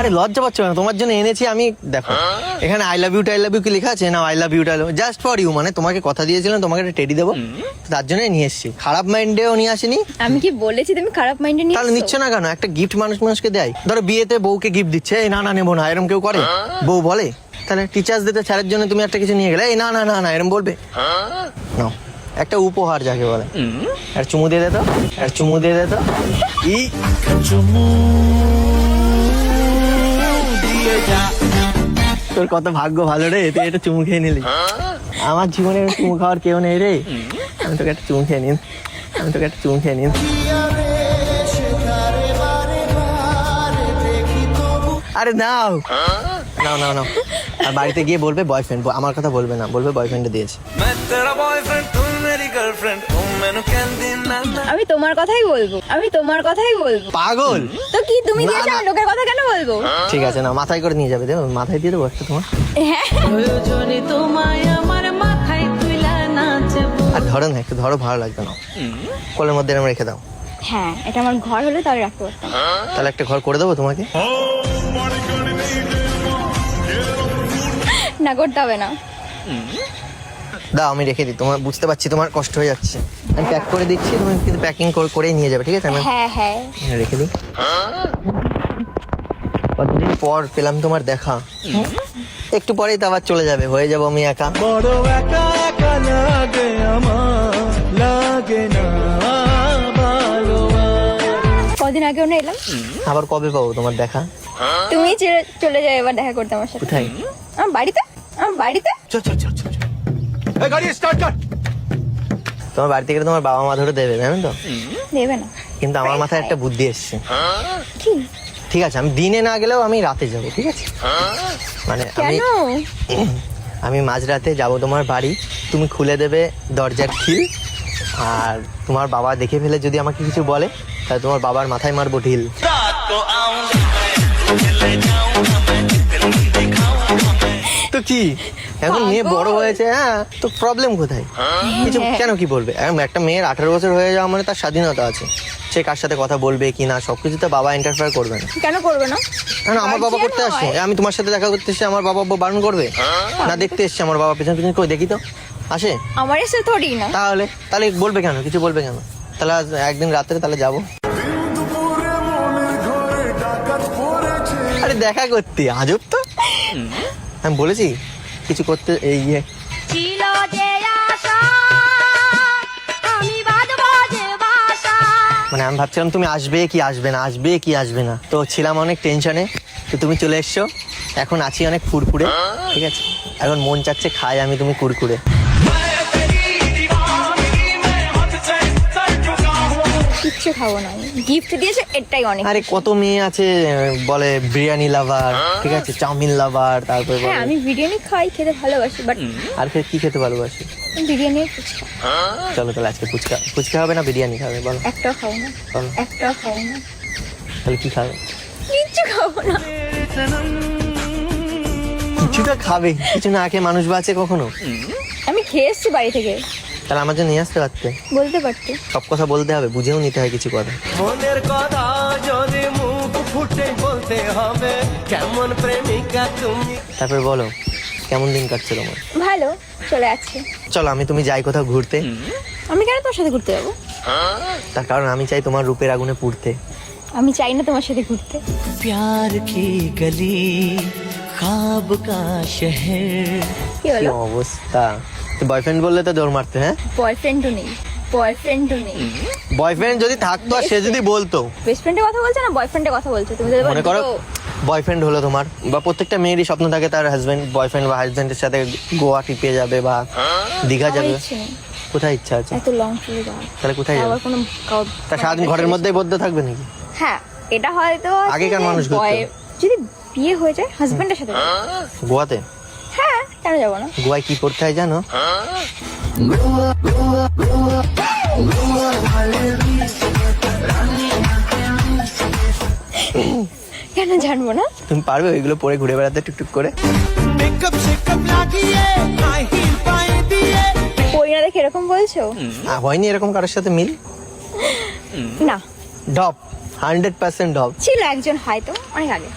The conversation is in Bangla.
আরে লজ্জা পাচ্ছ না তোমার জন্য এনেছি আমি দেখো। এখানে I love you I love you কি লেখা আছে? না I love you I love just for you মানে তোমাকে কথা দিয়েছিলাম তোমাকে একটা টেডি দেবো। তার জন্য নিয়ে এসেছি। খারাপ মাইন্ডেও নিয়ে আসিনি। আমি কি বলেছি তুমি খারাপ মাইন্ডে নিয়ে তাহলে নিচ্ছ না কেন? একটা গিফট মানুষ মানুষকে দেয়। ধরো বিয়েতে বউকে গিফট দিচ্ছে এই না না নেব না। এরম কেউ করে? বউ বলে? তাহলে টিচার্স দিতে স্যারের জন্য তুমি একটা কিছু নিয়ে গেলে এই না না না না এরম বলবে? না একটা উপহার যাকে বলে। আর চুমু দিয়ে দে তো। আর চুমু দিয়ে দে তো। ই। তোর কত ভাগ্য ভালো রে? তুই এটা চুমু খেয়ে নিলি। আমার জীবনে চুমু খাওয়ার কেউ নেই রে। আমি তোকে একটা চুমু খেয়ে নিন। আমি তোকে একটা চুমু খেয়ে নিন। আরে নাও। নাও নাও নাও। আর বাড়িতে গিয়ে বলবে বয়ফ্রেন্ড আমার কথা বলবে না বলবে বয়ফ্রেন্ডে দিয়েছে। আমি তোমার কথাই বলব আমি তোমার কথাই বলব। পাগল! তো কি তুমি দিয়েছ আর লোকের কথা কেন বলব? ঠিক আছে না মাথায় করে নিয়ে যাবে দেব মাথায় দিয়ে দেবো একটা তোমার। হ্যাঁ। প্রয়োজনে তোমায় আমার মাথায় নাচবো। আর ধরো না একটু ধরো ভালো লাগবে না। কোলের মধ্যে আমি রেখে দাও। হ্যাঁ এটা আমার ঘর হলে তাহলে রাখতে পারতাম। তাহলে একটা ঘর করে দেবো তোমাকে? না করতে হবে না। দাও আমি রেখে দিই। তোমার বুঝতে পারছি তোমার কষ্ট হয়ে যাচ্ছে। আমি প্যাক করে দিচ্ছি তুমি কিন্তু প্যাকিং করেই নিয়ে যাবে ঠিক আছে? আমি হ্যাঁ হ্যাঁ। রেখে দিই। কতদিন পর পেলাম তোমার দেখা। একটু পরেই তো আবার চলে যাবে হয়ে যাব আমি একা। বড় একা একা লাগে আমার লাগে না কদিন আগে না এলাম। আবার কবে পাবো তোমার দেখা? তুমি চলে যাও এবার দেখা করতে আমার সাথে। কোথায়? আমার বাড়িতে? আমার বাড়িতে? চল চল চল চল গাড়ি স্টার্ট কর তোমার বাড়ি থেকে তোমার বাবা মা ধরে দেবে জানেন তো? দেবে না। কিন্তু আমার মাথায় একটা বুদ্ধি এসছে। কি? ঠিক আছে আমি দিনে না গেলেও আমি রাতে যাব ঠিক আছে? মানে আমি আমি মাঝরাতে যাব তোমার বাড়ি তুমি খুলে দেবে দরজার খিল আর তোমার বাবা দেখে ফেলে যদি আমাকে কিছু বলে তাহলে তোমার বাবার মাথায় মারবো ঢিল। কি? এখন মেয়ে বড় হয়েছে হ্যাঁ তো প্রবলেম কোথায়? কিছু কেন কি বলবে? এখন একটা মেয়ের আঠারো বছর হয়ে যাওয়া মানে তার স্বাধীনতা আছে। সে কার সাথে কথা বলবে কি না সবকিছু তো বাবা ইন্টারফেয়ার করবে না। কেন করবে না? কেন আমার বাবা করতে হয়। আমি তোমার সাথে দেখা করতে এসে আমার বাবা বারণ করবে? না দেখতে এসছে আমার বাবা পেছন পেছন কই দেখি তো। আসে? আমার এসে থোড়ি না। তাহলে তাহলে বলবে কেন? কিছু বলবে কেন? তাহলে একদিন রাত্রে তাহলে যাব। আরে দেখা করতে আজব তো। আমি বলেছি কিছু করতে এই ইয়ে। ছিল যে আশা আমি বাজবো যে বাসা। মানে আমি ভাবছিলাম তুমি আসবে কি আসবে না আসবে কি আসবে না। তো ছিলাম অনেক টেনশনে তো তুমি চলে এসছো। এখন আছি অনেক ফুরফুরে ঠিক আছে? এখন মন চাচ্ছে খাই আমি তুমি কুরকুরে। কিচ্ছু খাব না। গিফট দিয়েছে এটাই অনেক আরে কত মেয়ে আছে বলে বিরিয়ানি লাভার ঠিক আছে চাউমিন লাভার তারপরে হ্যাঁ আমি বিরিয়ানি খাই খেতে ভালোবাসি বাট আর ফের কি খেতে ভালোবাসি? বিরিয়ানি ফুচকা। চলো তাহলে আজকে ফুচকা ফুচকা হবে না বিরিয়ানি খাবে বলো। একটাও খাব না বলো। একটাও খাব না। তাহলে কি খাবে? কিচ্ছু খাব না। কিছুটা খাবে কিছু না খেয়ে মানুষ বাঁচে কখনো? আমি খেয়ে এসছি বাড়ি থেকে। তাহলে আমার জন্য নিয়ে আসতে পারতে? বলতে পারতে। সব কথা বলতে হবে বুঝেও নিতে হয় কিছু কথা। মনের কথা যদি মুখ ফুটে বলতে হবে কেমন প্রেমিকা তুমি? তারপর বলো কেমন দিন কাটছে তোমার? ভালো চলে যাচ্ছে। চলো আমি তুমি যাই কোথাও ঘুরতে। আমি কেন তোমার সাথে ঘুরতে যাব? তার কারণ আমি চাই তোমার রূপের আগুনে পুড়তে। আমি চাই না তোমার সাথে ঘুরতে। প্যার কি গলি খাব কা শহর? কি অবস্থা? বয়ফ্রেন্ড বললে তো দৌড় মারতে হ্যাঁ? বয়ফ্রেন্ডও নেই বয়ফ্রেন্ডও নেই। বয়ফ্রেন্ড যদি থাকতো আর সে যদি বলতো। বেস্ট ফ্রেন্ডের কথা বলছে না? বয়ফ্রেন্ডের কথা বলছে তুমি যদি মনে করো বয়ফ্রেন্ড হলো তোমার বা প্রত্যেকটা মেয়েরই স্বপ্ন থাকে তার হাজবেন্ড বয়ফ্রেন্ড বা হাজবেন্ডের সাথে গোয়া ট্রিপে যাবে বা দীঘা যাবে। কোথায় ইচ্ছা আছে? এত লং তাহলে কোথায় যাবে? কোনো তা সারাদিন ঘরের মধ্যেই বদ্ধ থাকবে নাকি? হ্যাঁ এটা হয়তো আগেকার মানুষ যদি বিয়ে হয়ে যায় হাজবেন্ডের সাথে গোয়াতে? কেন যাব না। গোয়ায় কি করতে হয় জানো? কেন জানব না? তুমি পারবে ওইগুলো পরে ঘুরে বেড়াতে টুকটুক করে? পরি না দেখে এরকম বলছো? আহ, হয়নি এরকম কারোর সাথে মিল? না। ডপ হান্ড্রেড পার্সেন্ট ডপ ছিল একজন হয়তো অনেক আগে।